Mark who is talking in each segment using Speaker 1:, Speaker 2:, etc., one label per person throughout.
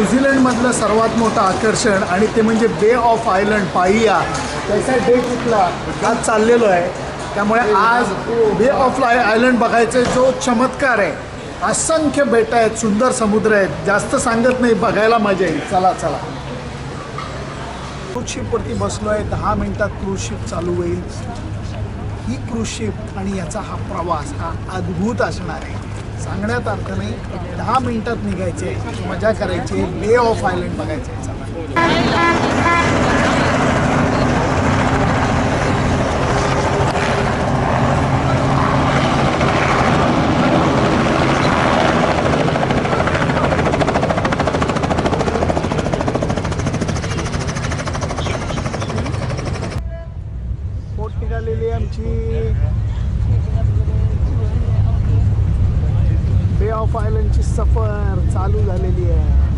Speaker 1: न्यूझीलंडमधलं सर्वात मोठं आकर्षण आणि ते म्हणजे बे ऑफ आयलंड पाहिया त्याचा डे कुठला? आज चाललेलो आहे. त्यामुळे आज बे ऑफ आय आयलंड बघायचा जो चमत्कार आहे. असंख्य बेटं आहेत सुंदर समुद्र आहेत. जास्त सांगत नाही बघायला मजा येईल. चला चला. क्रूजशिपवरती बसलो आहे दहा मिनिटात क्रूजशिप चालू होईल. ही क्रूजशिप आणि याचा हा प्रवास हा अद्भुत असणार आहे. सांगण्यात अर्थ नाही. दहा मिनिटात निघायचे मजा करायची बे ऑफ आयलंड बघायचे. निघालेली आमची. ऑफ आयलंडची सफर चालू झालेली आहे.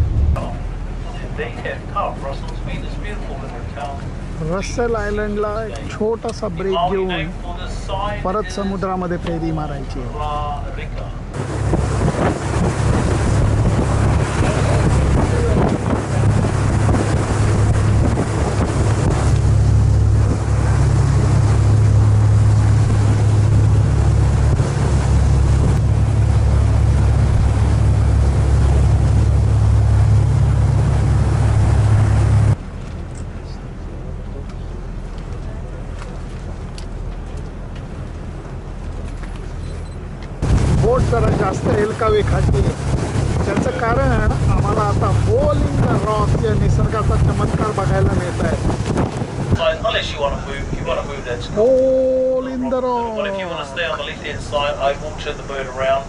Speaker 1: रसल आयलंडला एक छोटासा ब्रेक घेऊन परत समुद्रामध्ये फेरी मारायची आहे. जरा जास्त हेलकावे खाते त्याचं कारण आम्हाला आता होल इन द रॉक या निसर्गाचा चमत्कार बघायला मिळत आहे
Speaker 2: So unless you want to move, you want to move that scoop.
Speaker 1: Hole in the
Speaker 2: But if you want to
Speaker 1: rock
Speaker 2: stay on the left hand side, I will turn the boat around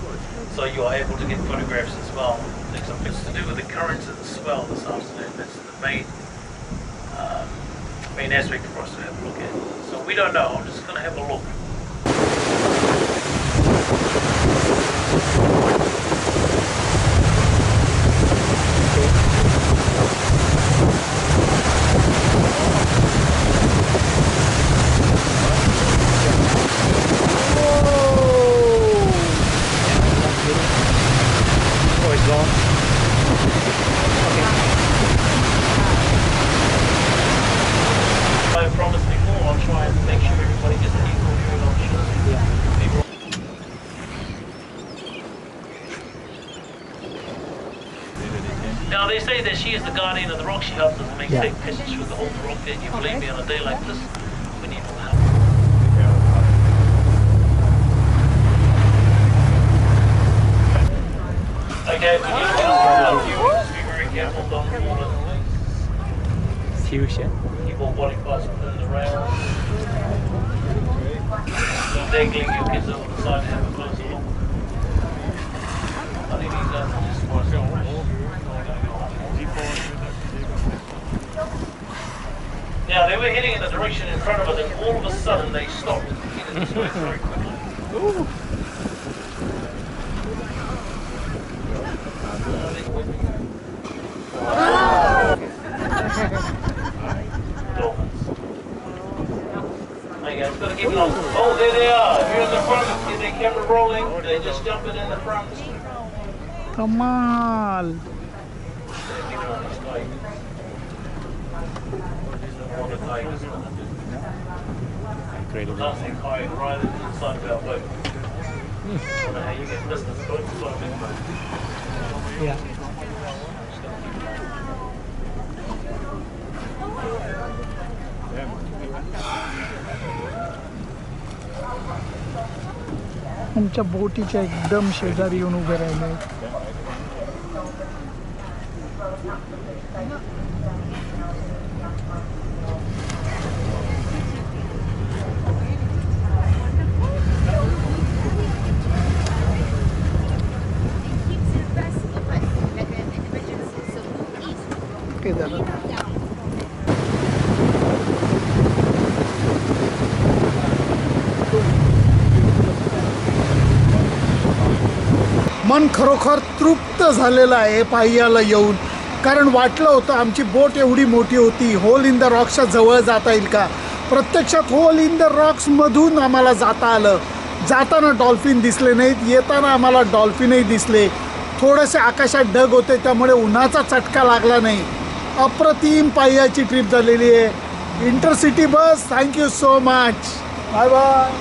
Speaker 2: so you're able to get photographs as well. Take some pictures to do with the currents of the swell this afternoon. That's the main um, main aspect for us to have a look at. So we don't know. I'm just going to have a look. Now they say that she is the guardian of the rock. She helps us make
Speaker 1: Yeah.
Speaker 2: safe passage through the whole rock. And you believe me, on a day like this, we need more help. Okay, we need to. Be very careful. Don't fall in the wings.
Speaker 3: Fusion.
Speaker 2: Keep all body parts within the rail. Don't dangling your kids over the side to have a closer look. I think these are just for now, they were heading in the direction in front of us, and all of a sudden they stopped. very Oh, there they are. Here in the front. Get their camera rolling. They just jumping in the front. Come on. This guy. These are the water tigers.
Speaker 3: Incredible.
Speaker 2: Nothing high right inside of our boat. I don't know how you get business boat. It's not a big boat.
Speaker 3: Yeah.
Speaker 1: आमच्या बोटीच्या एकदम शेजारी येऊन उभे राहिले आहेत. मन खरोखर तृप्त झालेलं आहे पाह्याला येऊन. कारण वाटलं होतं आमची बोट एवढी मोठी होती. होल इन द रॉक्सच्या जवळ जाता येईल का? प्रत्यक्षात होल इन द रॉक्समधून आम्हाला जाता आलं. जाताना डॉल्फिन दिसले नाहीत. येताना आम्हाला डॉल्फिनही दिसले. थोडेसे आकाशात ढग होते त्यामुळे उन्हाचा चटका लागला नाही. अप्रतिम पाय्याची ट्रिप झालेली आहे. Intercity bus thank you so much bye bye